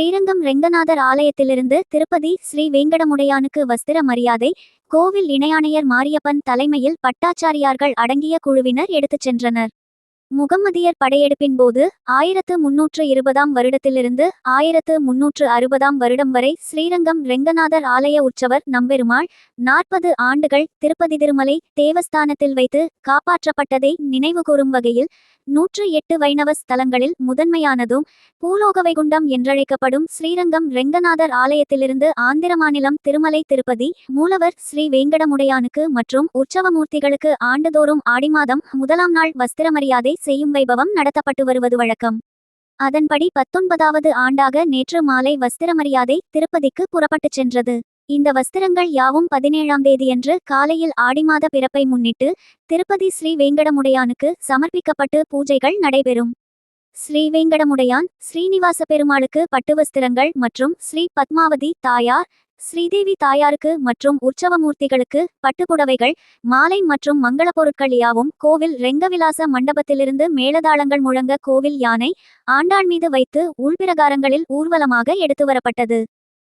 ஸ்ரீரங்கம் ரெங்கநாதர் ஆலயத்திலிருந்து திருப்பதி ஸ்ரீ வேங்கடமுடையானுக்கு வஸ்திர மரியாதை கோவில் இணையாணையர் மாரியப்பன் தலைமையில் பட்டாச்சாரியார்கள் அடங்கிய குழுவினர் எடுத்துச் சென்றனர். முகம்மதியர் படையெடுப்பின் போது ஆயிரத்து முன்னூற்று இருபதாம் வருடத்திலிருந்து ஆயிரத்து முன்னூற்று அறுபதாம் வருடம் வரை ஸ்ரீரங்கம் ரெங்கநாதர் ஆலய உற்சவர் நம்பெருமாள் நாற்பது ஆண்டுகள் திருப்பதி திருமலை தேவஸ்தானத்தில் வைத்து காப்பாற்றப்பட்டதை நினைவுகூரும் வகையில் நூற்று எட்டு வைணவ ஸ்தலங்களில் முதன்மையானதும் பூலோக வைகுண்டம் என்றழைக்கப்படும் ஸ்ரீரங்கம் ரெங்கநாதர் ஆலயத்திலிருந்து ஆந்திர மாநிலம் திருமலை திருப்பதி மூலவர் ஸ்ரீ வேங்கடமுடையானுக்கு மற்றும் உற்சவமூர்த்திகளுக்கு ஆண்டுதோறும் ஆடி மாதம் முதலாம் நாள் வஸ்திர மரியாதை செய்யும் வைபவம் நடத்தப்பட்டு வருவது வழக்கம். அதன்படி பத்தொன்பதாவது ஆண்டாக நேற்று மாலை வஸ்திர மரியாதை திருப்பதிக்கு புறப்பட்டுச் சென்றது. இந்த வஸ்திரங்கள் யாவும் பதினேழாம் தேதியன்று காலையில் ஆடி மாத பிறப்பை முன்னிட்டு திருப்பதி ஸ்ரீ வேங்கடமுடையானுக்கு சமர்ப்பிக்கப்பட்டு பூஜைகள் நடைபெறும். ஸ்ரீ வேங்கடமுடையான் ஸ்ரீனிவாச பெருமாளுக்கு பட்டு வஸ்திரங்கள் மற்றும் ஸ்ரீ பத்மாவதி தாயார் ஸ்ரீதேவி தாயாருக்கு மற்றும் உற்சவமூர்த்திகளுக்கு பட்டுப்புடவைகள் மாலை மற்றும் மங்கள பொருட்கள் யாவும் கோவில் ரெங்கவிலாச மண்டபத்திலிருந்து மேலதாளங்கள் முழங்க கோவில் யானை ஆண்டாள் மீது வைத்து உள்பிரகாரங்களில் ஊர்வலமாக எடுத்து வரப்பட்டது.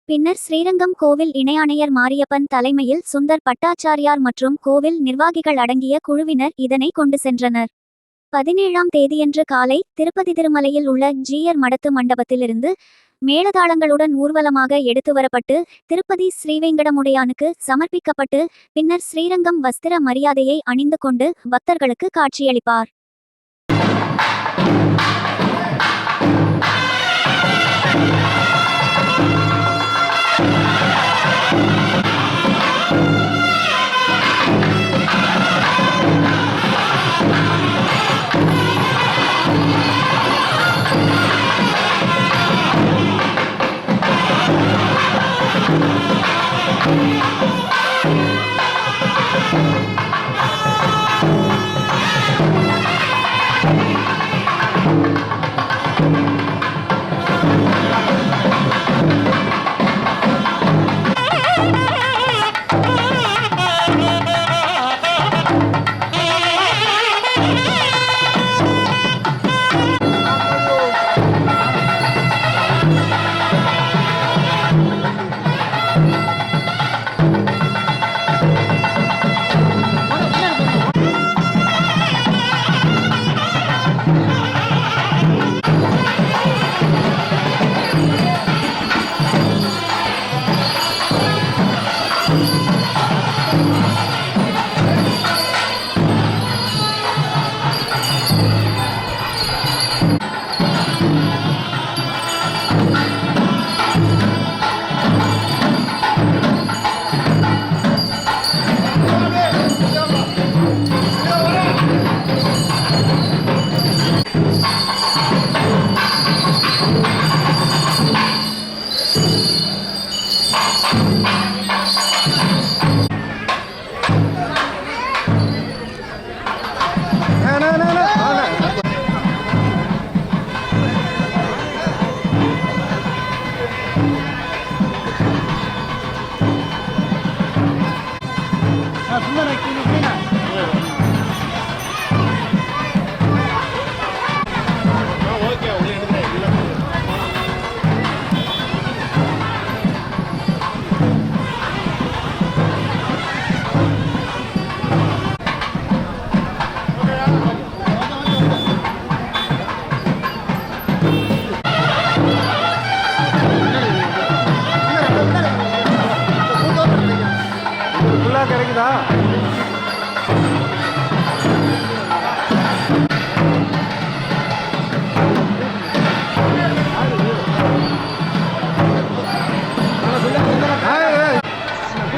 பின்னர் ஸ்ரீரங்கம் கோவில் இணையாணையர் மாரியப்பன் தலைமையில் சுந்தர் பட்டாச்சாரியார் மற்றும் கோவில் நிர்வாகிகள் அடங்கிய குழுவினர் இதனை கொண்டு சென்றனர். பதினேழாம் தேதியன்று காலை திருப்பதி திருமலையில் உள்ள ஜீயர் மடத்து மண்டபத்திலிருந்து மேளதாளங்களுடன் ஊர்வலமாக எடுத்து வரப்பட்டு திருப்பதி ஸ்ரீவேங்கடமுடையானுக்கு சமர்ப்பிக்கப்பட்டு பின்னர் ஸ்ரீரங்கம் வஸ்திர மரியாதையை அணிந்து கொண்டு பக்தர்களுக்கு காட்சியளிப்பார்.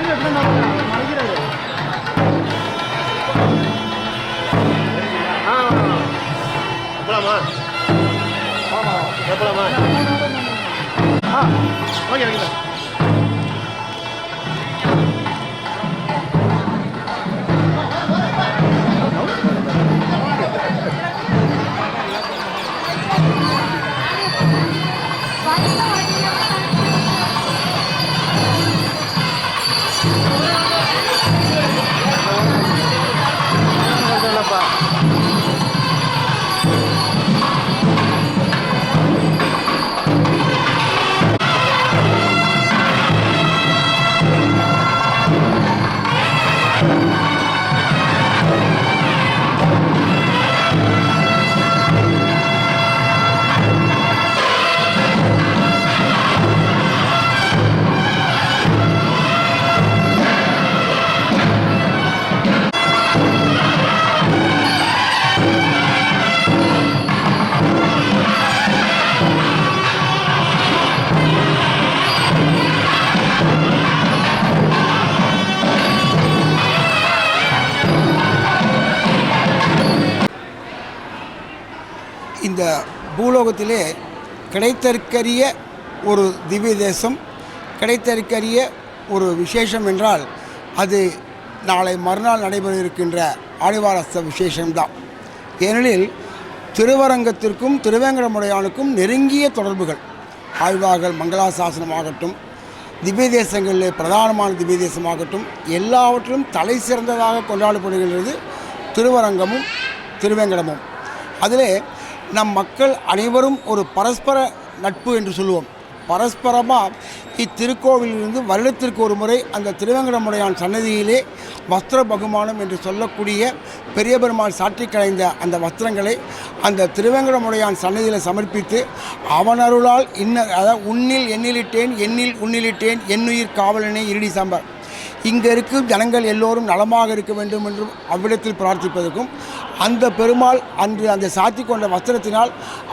எப்படி நான் மறைக்கிறது? ஆ, ஆ, ஓகே. ஓகே இல்லப்பா பூலோகத்திலே கிடைத்தற்கரிய ஒரு திவ்ய தேசம் கிடைத்தற்கரிய ஒரு விசேஷம் என்றால் அது நாளை மறுநாள் நடைபெற இருக்கின்ற ஆடிவாரஸ்த விசேஷம்தான். ஏனெனில் திருவரங்கத்திற்கும் திருவேங்கடமுடையானுக்கும் நெருங்கிய தொடர்புகள். ஆழ்வார்கள் மங்களாசாசனமாகட்டும் திவ்ய தேசங்களில் பிரதானமான திவ்ய தேசமாகட்டும் எல்லாவற்றிலும் தலை சிறந்ததாக கொண்டாடப்படுகின்றது திருவரங்கமும் திருவேங்கடமும். அதிலே நம் மக்கள் அனைவரும் ஒரு பரஸ்பர நட்பு என்று சொல்லுவோம். பரஸ்பரமாக இத்திருக்கோவிலிருந்து வருடத்திற்கு ஒரு முறை அந்த திருவேங்கடமுடையான் சன்னதியிலே வஸ்திர பகுமானம் என்று சொல்லக்கூடிய பெரிய பெருமாள் சாற்றி கலைந்த அந்த வஸ்திரங்களை அந்த திருவேங்கடமுடையான் சன்னதியில் சமர்ப்பித்து அவனருளால் இன்ன அதாவது உன்னில் எண்ணிலிட்டேன் எண்ணில் உன்னிலிட்டேன் என்னுயிர் காவலனே இருடி சாம்பார். இங்கே இருக்கும் ஜனங்கள் எல்லோரும் நலமாக இருக்க வேண்டும் என்றும் அவ்விடத்தில் பிரார்த்திப்பதற்கும் அந்த பெருமாள் அன்று அந்த சாத்தி கொண்ட வஸ்திரத்தினால்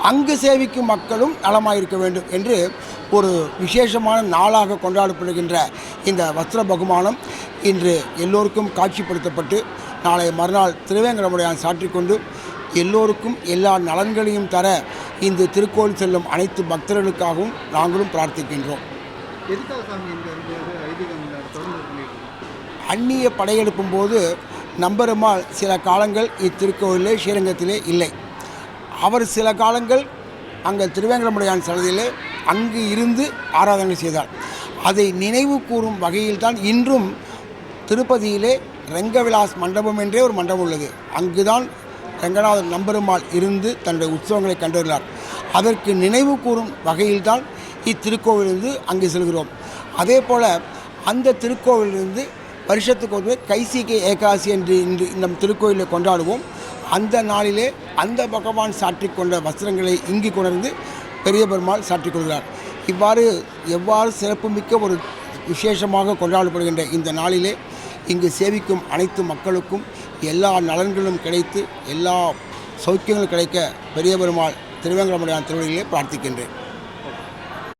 அங்கு சேவிக்கும் மக்களும் நலமாக இருக்க வேண்டும் என்று ஒரு விசேஷமான நாளாக கொண்டாடப்படுகின்ற இந்த வஸ்திர பகுமானம் இன்று எல்லோருக்கும் காட்சிப்படுத்தப்பட்டு நாளை மறுநாள் திருவேங்கடமுடையான் சாற்றிக்கொண்டு எல்லோருக்கும் எல்லா நலன்களையும் தர இந்த திருக்கோயில் செல்லும் அனைத்து பக்தர்களுக்காகவும் நாங்களும் பிரார்த்திக்கின்றோம். எதுக்காக சாமி இந்த ஐதீகம் தொடர்ந்து பண்ணிட்டு அந்நிய படையெடுப்பும் போது நம்பெருமாள் சில காலங்கள் இத்திருக்கோயிலே ஸ்ரீரங்கத்திலே இல்லை. அவர் சில காலங்கள் அங்கே திருவேங்கடமுடையான் சன்னதியிலே அங்கு இருந்து ஆராதனை செய்தார். அதை நினைவு கூறும் வகையில் தான் இன்றும் திருப்பதியிலே ரெங்கவிலாஸ் மண்டபம் என்றே ஒரு மண்டபம் உள்ளது. அங்குதான் ரங்கநாதன் நம்பெருமாள் இருந்து தன்னுடைய உற்சவங்களை கண்டுள்ளார் அதற்கு நினைவு கூறும் வகையில்தான் இத்திருக்கோவிலிருந்து அங்கு செல்கிறோம். அதே போல் அந்த திருக்கோவிலிருந்து வருஷத்துக்கு ஒரு கைசிகை ஏகாசி என்று இன்று நம் திருக்கோயிலில் கொண்டாடுவோம். அந்த நாளிலே அந்த பகவான் சாற்றிக் கொண்ட வஸ்திரங்களை இங்கு கொணர்ந்து பெரிய பெருமாள் சாற்றிக் கொள்கிறார். இவ்வாறு எவ்வாறு சிறப்புமிக்க ஒரு விசேஷமாக கொண்டாடப்படுகின்ற இந்த நாளிலே இங்கு சேவிக்கும் அனைத்து மக்களுக்கும் எல்லா நலன்களும் கிடைத்து எல்லா சௌக்கியங்களும் கிடைக்க பெரிய பெருமாள் திருவேங்கடமுடையான் திருவடியிலே பிரார்த்திக்கின்றேன்.